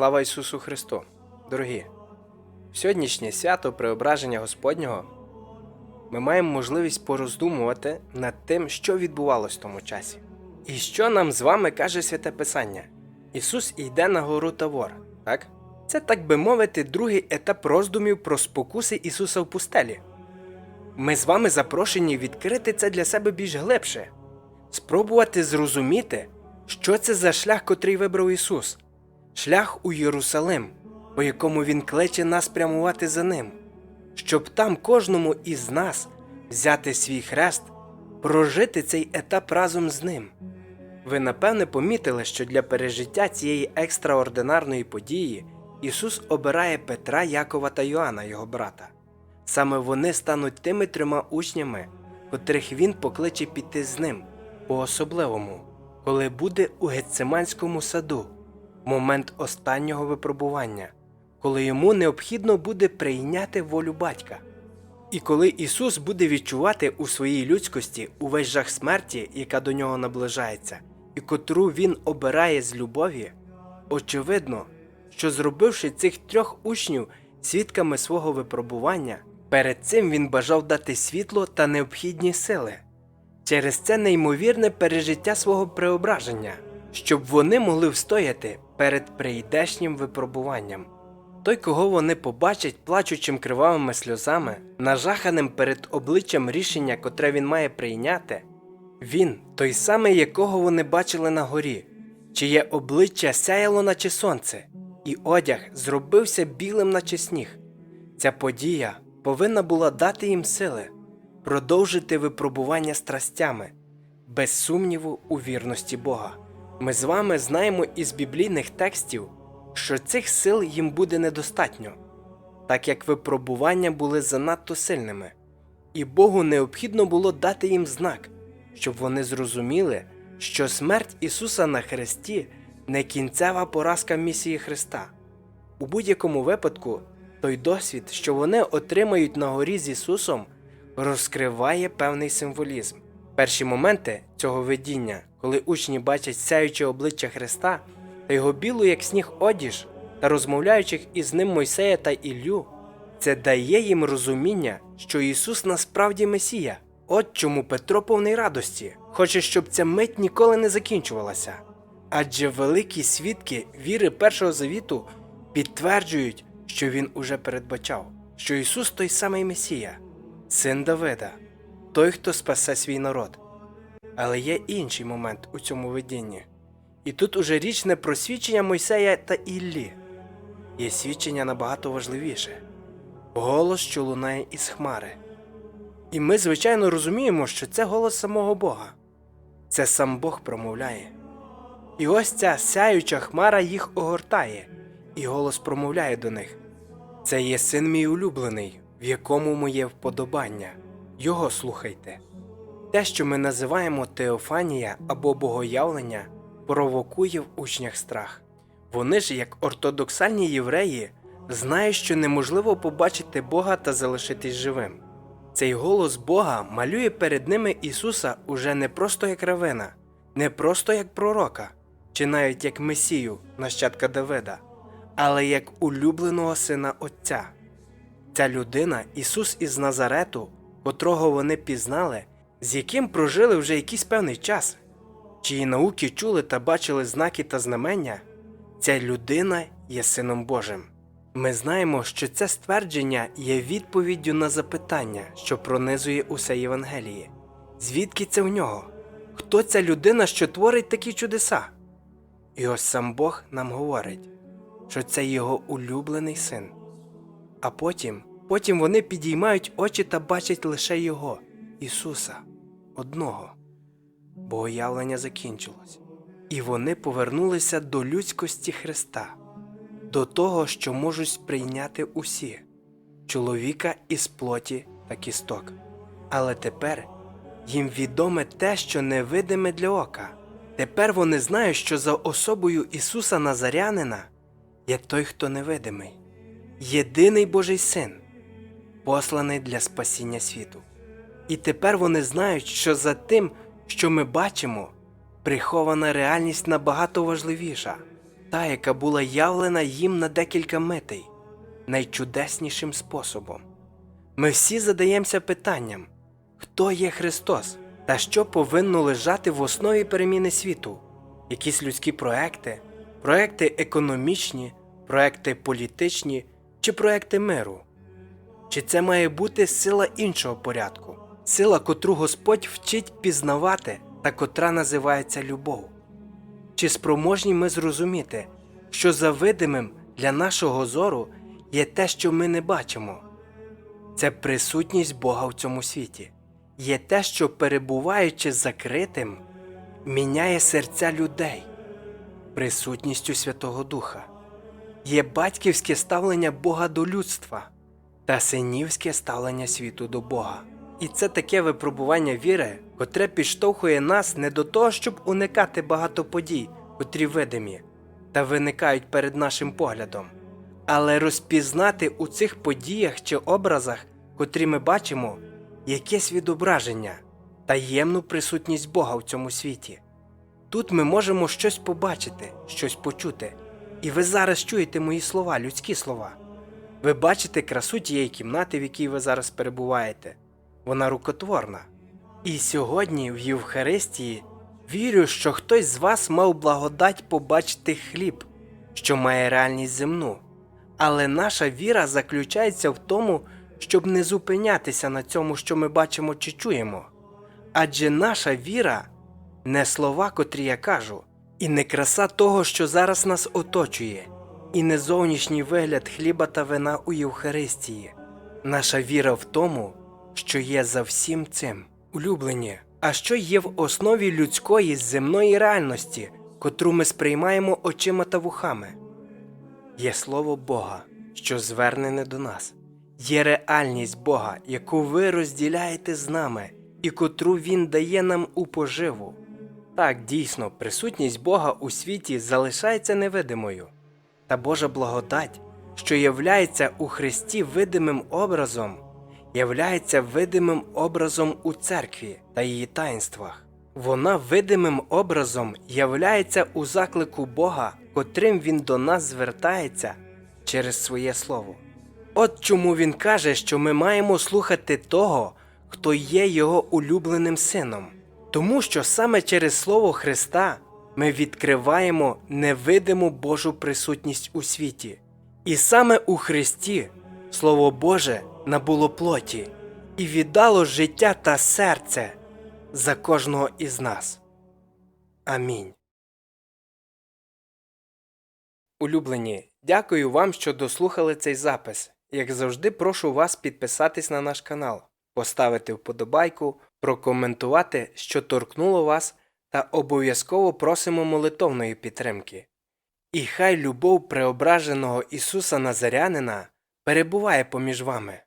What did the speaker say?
Слава Ісусу Христу! Дорогі! В сьогоднішнє свято Преображення Господнього ми маємо можливість пороздумувати над тим, що відбувалось в тому часі. І що нам з вами каже Святе Писання? Ісус йде на гору Тавор, так? Це, так би мовити, другий етап роздумів про спокуси Ісуса в пустелі. Ми з вами запрошені відкрити це для себе більш глибше, спробувати зрозуміти, що це за шлях, котрий вибрав Ісус, шлях у Єрусалим, по якому Він кличе нас прямувати за ним, щоб там кожному із нас взяти свій хрест, прожити цей етап разом з ним. Ви напевне помітили, що для пережиття цієї екстраординарної події Ісус обирає Петра, Якова та Йоанна, його брата. Саме вони стануть тими трьома учнями, котрих він покличе піти з ним по-особливому, коли буде у Гециманському саду, момент останнього випробування, коли йому необхідно буде прийняти волю батька. І коли Ісус буде відчувати у своїй людськості увесь жах смерті, яка до нього наближається, і котру Він обирає з любові, очевидно, що зробивши цих трьох учнів свідками свого випробування, перед цим він бажав дати світло та необхідні сили через це неймовірне пережиття свого преображення, щоб вони могли встояти перед прийдешнім випробуванням. Той, кого вони побачать плачучим кривавими сльозами, нажаханим перед обличчям рішення, котре він має прийняти, він той самий, якого вони бачили на горі, чиє обличчя сяяло, наче сонце, і одяг зробився білим, наче сніг. Ця подія повинна була дати їм сили продовжити випробування страстями, без сумніву у вірності Бога. Ми з вами знаємо із біблійних текстів, що цих сил їм буде недостатньо, так як випробування були занадто сильними, і Богу необхідно було дати їм знак, щоб вони зрозуміли, що смерть Ісуса на Христі не кінцева поразка місії Христа. У будь-якому випадку, той досвід, що вони отримають на горі з Ісусом, розкриває певний символізм. Перші моменти цього видіння, коли учні бачать сяюче обличчя Христа та його білу, як сніг одіж, та розмовляючих із ним Мойсея та Іллю, це дає їм розуміння, що Ісус насправді Месія. От чому Петро повний радості, хоче, щоб ця мить ніколи не закінчувалася. Адже великі свідки віри Першого завіту підтверджують, що він уже передбачав, що Ісус той самий Месія, син Давида, той, хто спасе свій народ. Але є інший момент у цьому видінні. І тут уже річ не про свідчення Мойсея та Іллі. Є свідчення набагато важливіше голос, що лунає із хмари. І ми, звичайно, розуміємо, що це голос самого Бога. Це сам Бог промовляє. І ось ця сяюча хмара їх огортає, і голос промовляє до них. Це є син мій улюблений, в якому моє вподобання. Його слухайте. Те, що ми називаємо теофанія або богоявлення, провокує в учнях страх. Вони ж, як ортодоксальні євреї, знають, що неможливо побачити Бога та залишитись живим. Цей голос Бога малює перед ними Ісуса уже не просто як равина, не просто як пророка, чи навіть як Месію, нащадка Давида, але як улюбленого сина Отця. Ця людина, Ісус із Назарету, котрого вони пізнали, з яким прожили вже якийсь певний час, чиї науки чули та бачили знаки та знамення, ця людина є Сином Божим. Ми знаємо, що це ствердження є відповіддю на запитання, що пронизує усе Євангеліє. Звідки це в нього? Хто ця людина, що творить такі чудеса? І ось сам Бог нам говорить, що це його улюблений син. А потім, потім вони підіймають очі та бачать лише Його, Ісуса, одного. Богоявлення закінчилось, і вони повернулися до людськості Христа, до того, що можуть сприйняти усі чоловіка із плоті та кісток. Але тепер їм відоме те, що невидиме для ока. Тепер вони знають, що за особою Ісуса Назарянина є той, хто невидимий єдиний Божий син, посланий для спасіння світу. І тепер вони знають, що за тим, що ми бачимо, прихована реальність набагато важливіша. та, яка була явлена їм на декілька митей, найчудеснішим способом. Ми всі задаємося питанням, хто є Христос та що повинно лежати в основі переміни світу, якісь людські проекти, проекти економічні, проекти політичні чи проекти миру. Чи це має бути сила іншого порядку, сила, котру Господь вчить пізнавати та котра називається любов? Чи спроможні ми зрозуміти, що за видимим для нашого зору є те, що ми не бачимо? Це присутність Бога в цьому світі, є те, що, перебуваючи закритим, міняє серця людей, присутністю Святого Духа, є батьківське ставлення Бога до людства та синівське ставлення світу до Бога. І це таке випробування віри, котре підштовхує нас не до того, щоб уникати багато подій, котрі видимі та виникають перед нашим поглядом, але розпізнати у цих подіях чи образах, котрі ми бачимо, якесь відображення, таємну присутність Бога в цьому світі. Тут ми можемо щось побачити, щось почути. І ви зараз чуєте мої слова, людські слова. Ви бачите красу тієї кімнати, в якій ви зараз перебуваєте. Вона рукотворна. І сьогодні в Євхаристії вірю, що хтось з вас мав благодать побачити хліб, що має реальність земну. Але наша віра заключається в тому, щоб не зупинятися на цьому, що ми бачимо чи чуємо. Адже наша віра не слова, котрі я кажу, і не краса того, що зараз нас оточує, і не зовнішній вигляд хліба та вина у Євхаристії. Наша віра в тому, що є за всім цим улюблені, а що є в основі людської земної реальності, котру ми сприймаємо очима та вухами. Є слово Бога, що звернене до нас, є реальність Бога, яку ви розділяєте з нами і котру Він дає нам у поживу. Так, дійсно, присутність Бога у світі залишається невидимою, та Божа благодать, що являється у Христі видимим образом, являється видимим образом у церкві та її таїнствах. Вона видимим образом являється у заклику Бога, котрим Він до нас звертається через своє Слово. От чому Він каже, що ми маємо слухати того, хто є Його улюбленим сином. Тому що саме через Слово Христа ми відкриваємо невидиму Божу присутність у світі. І саме у Христі Слово Боже набуло плоті і віддало життя та серце за кожного із нас. Амінь. Улюблені, дякую вам, що дослухали цей запис. Як завжди, прошу вас підписатись на наш канал, поставити вподобайку, прокоментувати, що торкнуло вас, та обов'язково просимо молитовної підтримки. І хай любов преображеного Ісуса Назарянина перебуває поміж вами.